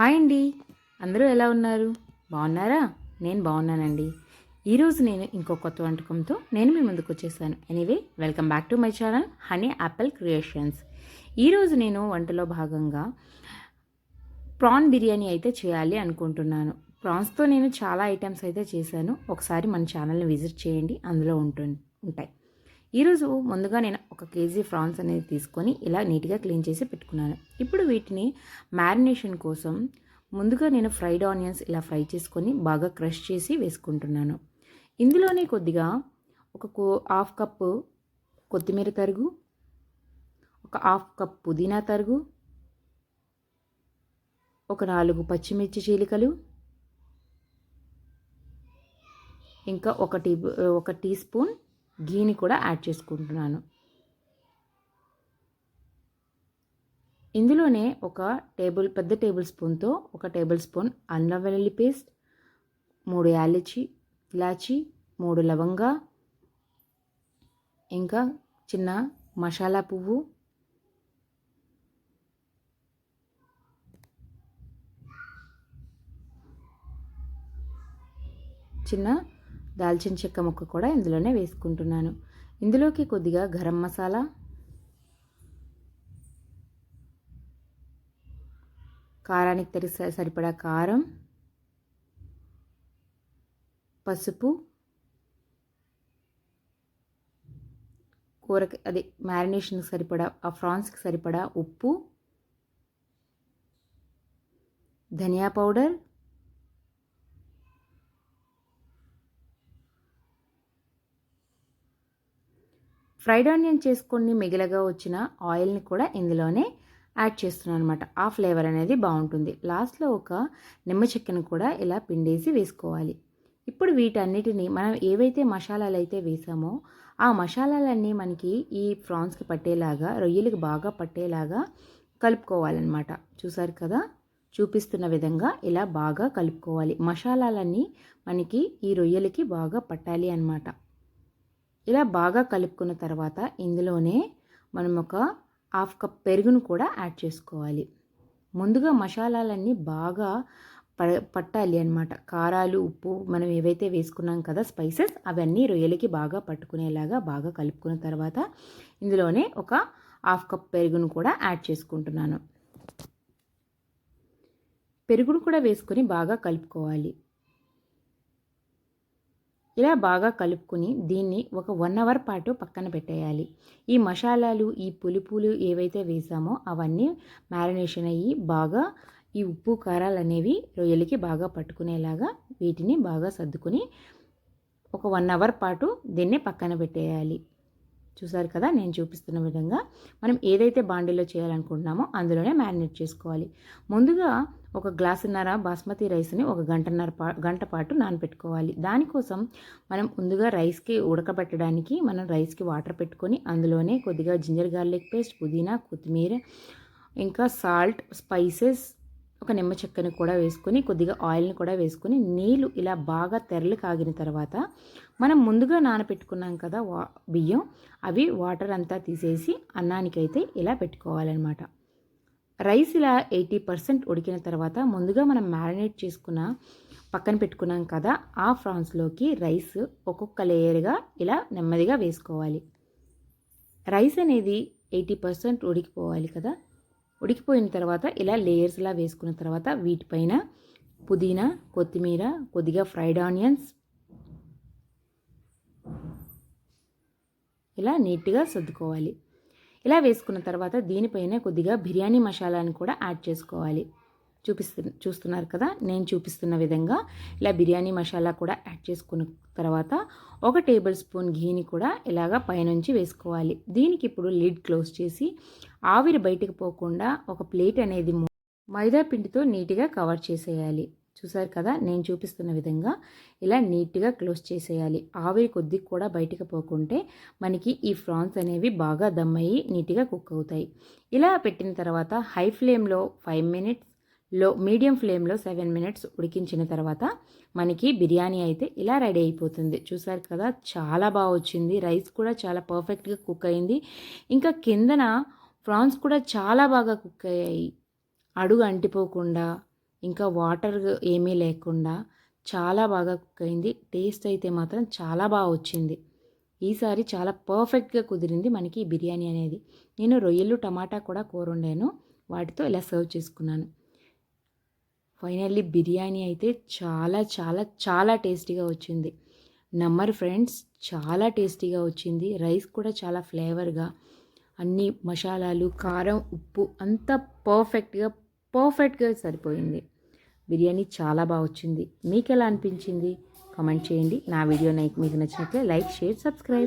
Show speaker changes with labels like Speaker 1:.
Speaker 1: Hi అండి. అందరూ ఎలా ఉన్నారు? బాగున్నారా? నేను బాగున్నానండి. ఈరోజు నేను ఇంకో కొత్త వంటకంతో నేను మీ ముందుకు వచ్చేసాను. Anyway welcome back to my channel honey apple creations. ఈరోజు నేను వంటలో భాగంగా ప్రాన్ బిర్యానీ అయితే చేయాలి అనుకుంటున్నాను. ప్రాన్స్తో నేను చాలా ఐటమ్స్ అయితే చేశాను. ఒకసారి మన ఛానల్ని విజిట్ చేయండి. అందులో ఉంటుంది ఉంటాయి. ఈరోజు ముందుగా నేను ఒక కేజీ ఫ్రాన్స్ అనేది తీసుకొని ఇలా నీట్గా క్లీన్ చేసి పెట్టుకున్నాను. ఇప్పుడు వీటిని మ్యారినేషన్ కోసం ముందుగా నేను ఫ్రైడ్ ఆనియన్స్ ఇలా ఫ్రై చేసుకొని బాగా క్రష్ చేసి వేసుకుంటున్నాను. ఇందులోనే కొద్దిగా ఒక కో- హాఫ్ కప్పు కొత్తిమీర తరుగు ఒక హాఫ్ కప్ పుదీనా తరుగు ఒక నాలుగు పచ్చిమిర్చి చీలికలు ఇంకా ఒక టీ ఒక టీ స్పూన్ గీని కూడా యాడ్ చేసుకుంటున్నాను. ఇందులోనే ఒక టేబుల్ పెద్ద టేబుల్ స్పూన్తో ఒక టేబుల్ స్పూన్ అల్లం వెల్లుల్లి పేస్ట్ మూడు యాలచి ఇలాచి మూడు లవంగా ఇంకా చిన్న మసాలా పువ్వు చిన్న దాల్చిన చెక్క ముక్క కూడా ఇందులోనే వేసుకుంటున్నాను. ఇందులోకి కొద్దిగా గరం మసాలా కారానికి తరి సరిపడా కారం పసుపు కూరకి అదే మ్యారినేషన్కి సరిపడా ఆ ఫ్రాన్స్కి సరిపడా ఉప్పు ధనియా పౌడర్ ఫ్రైడ్ ఆనియన్ చేసుకొని మిగిలగా వచ్చిన ఆయిల్ని కూడా ఇందులోనే యాడ్ చేస్తున్నాను అనమాట ఆ ఫ్లేవర్ అనేది బాగుంటుంది. లాస్ట్లో ఒక నిమ్మ చెక్కను కూడా ఇలా పిండేసి వేసుకోవాలి. ఇప్పుడు వీటన్నిటిని మనం ఏవైతే మసాలాలు అయితే వేసామో ఆ మసాలాలన్నీ మనకి ఈ ప్రాన్స్కి పట్టేలాగా రొయ్యలకి బాగా పట్టేలాగా కలుపుకోవాలన్నమాట. చూసారు కదా? చూపిస్తున్న విధంగా ఇలా బాగా కలుపుకోవాలి. మసాలాలన్నీ మనకి ఈ రొయ్యలకి బాగా పట్టాలి అన్నమాట. ఇలా బాగా కలుపుకున్న తర్వాత ఇందులోనే మనం ఒక హాఫ్ కప్ పెరుగును కూడా యాడ్ చేసుకోవాలి. ముందుగా మసాలాలన్నీ బాగా ప పట్టాలి అనమాట కారాలు ఉప్పు మనం ఏవైతే వేసుకున్నాం కదా స్పైసెస్ అవన్నీ రొయ్యలకి బాగా పట్టుకునేలాగా బాగా కలుపుకున్న తర్వాత ఇందులోనే ఒక హాఫ్ కప్ పెరుగును కూడా యాడ్ చేసుకుంటున్నాను. పెరుగును కూడా వేసుకొని బాగా కలుపుకోవాలి. ఇలా బాగా కలుపుకొని దీన్ని ఒక వన్ అవర్ పాటు పక్కన పెట్టేయాలి. ఈ మసాలాలు ఈ పులుపులు ఏవైతే వేసామో అవన్నీ మ్యారినేషన్ అయ్యి బాగా ఈ ఉప్పు కారాలు అనేవి రొయ్యలకి బాగా పట్టుకునేలాగా వీటిని బాగా సర్దుకొని ఒక వన్ అవర్ పాటు దీన్ని పక్కన పెట్టేయాలి. చూసారు కదా నేను చూపిస్తున్న విధంగా మనం ఏదైతే బాండీలో చేయాలనుకుంటున్నామో అందులోనే మ్యారినేట్ చేసుకోవాలి. ముందుగా ఒక గ్లాసున్నర బాస్మతి రైస్ని ఒక గంటన్నర పా గంట పాటు నానబెట్టుకోవాలి దానికోసం మనం ముందుగా రైస్కి ఉడకబెట్టడానికి మనం రైస్కి వాటర్ పెట్టుకొని అందులోనే కొద్దిగా జింజర్ గార్లిక్ పేస్ట్ పుదీనా కొత్తిమీర ఇంకా సాల్ట్ స్పైసెస్ ఒక నిమ్మ చెక్కని కూడా వేసుకొని కొద్దిగా ఆయిల్ని కూడా వేసుకొని నీళ్ళు ఇలా బాగా తెరలు కాగిన తర్వాత మనం ముందుగా నానబెట్టుకున్నాం కదా వా బియ్యం అవి వాటర్ అంతా తీసేసి అన్నానికైతే ఇలా పెట్టుకోవాలన్నమాట. రైస్ ఇలా ఎయిటీ పర్సెంట్ ఉడికిన తర్వాత ముందుగా మనం మ్యారినేట్ చేసుకున్న పక్కన పెట్టుకున్నాం కదా ఆ ఫ్రాన్స్లోకి రైస్ ఒక్కొక్క లేయర్గా ఇలా నెమ్మదిగా వేసుకోవాలి. రైస్ అనేది ఎయిటీ పర్సెంట్ ఉడికిపోవాలి కదా. ఉడికిపోయిన తర్వాత ఇలా లేయర్స్లా వేసుకున్న తర్వాత వీటిపైన పుదీనా కొత్తిమీర కొద్దిగా ఫ్రైడ్ ఆనియన్స్ ఇలా నీట్గా సర్దుకోవాలి. ఇలా వేసుకున్న తర్వాత దీనిపైన కొద్దిగా బిర్యానీ మసాలాని కూడా యాడ్ చేసుకోవాలి. చూపిస్తు చూస్తున్నారు కదా? నేను చూపిస్తున్న విధంగా ఇలా బిర్యానీ మసాలా కూడా యాడ్ చేసుకున్న తర్వాత ఒక టేబుల్ స్పూన్ ఘీని కూడా ఇలాగ పైనుంచి వేసుకోవాలి. దీనికి ఇప్పుడు లిడ్ క్లోజ్ చేసి ఆవిరి బయటకు పోకుండా ఒక ప్లేట్ అనేది మైదా పిండితో నీట్గా కవర్ చేసేయాలి. చూసారు కదా? నేను చూపిస్తున్న విధంగా ఇలా నీట్గా క్లోజ్ చేసేయాలి. ఆవిరి కొద్దిగా కూడా బయటకు పోకుంటే మనకి ఈ ఫ్రాన్స్ అనేవి బాగా దమ్మయ్యి నీట్గా కుక్ అవుతాయి. ఇలా పెట్టిన తర్వాత హై ఫ్లేమ్లో ఫైవ్ మినిట్స్ లో మీడియం ఫ్లేమ్లో సెవెన్ మినిట్స్ ఉడికించిన తర్వాత మనకి బిర్యానీ అయితే ఇలా రెడీ అయిపోతుంది. చూసారు కదా చాలా బాగా వచ్చింది. రైస్ కూడా చాలా పర్ఫెక్ట్గా కుక్ అయింది. ఇంకా కిందన ప్రాన్స్ కూడా చాలా బాగా కుక్ అయ్యాయి. అడుగు అంటిపోకుండా ఇంకా వాటర్ ఏమీ లేకుండా చాలా బాగా కుక్ అయింది. టేస్ట్ అయితే మాత్రం చాలా బాగా వచ్చింది. ఈసారి చాలా పర్ఫెక్ట్గా కుదిరింది మనకి ఈ బిర్యానీ అనేది. నేను రొయ్యలు టమాటా కూడా కూర వండాను. వాటితో ఇలా సర్వ్ చేసుకున్నాను. ఫైనల్లీ బిర్యానీ అయితే చాలా చాలా చాలా టేస్టీగా వచ్చింది. నమ్మర్ ఫ్రెండ్స్ చాలా టేస్టీగా వచ్చింది. రైస్ కూడా చాలా ఫ్లేవర్గా అన్ని మసాలాలు కారం ఉప్పు అంతా పర్ఫెక్ట్గా పర్ఫెక్ట్గా సరిపోయింది. బిర్యానీ చాలా బాగా వచ్చింది. మీకు ఎలా అనిపించింది? కామెంట్ చేయండి. నా వీడియో మీకు నచ్చినట్లే లైక్ షేర్ సబ్స్క్రైబ్.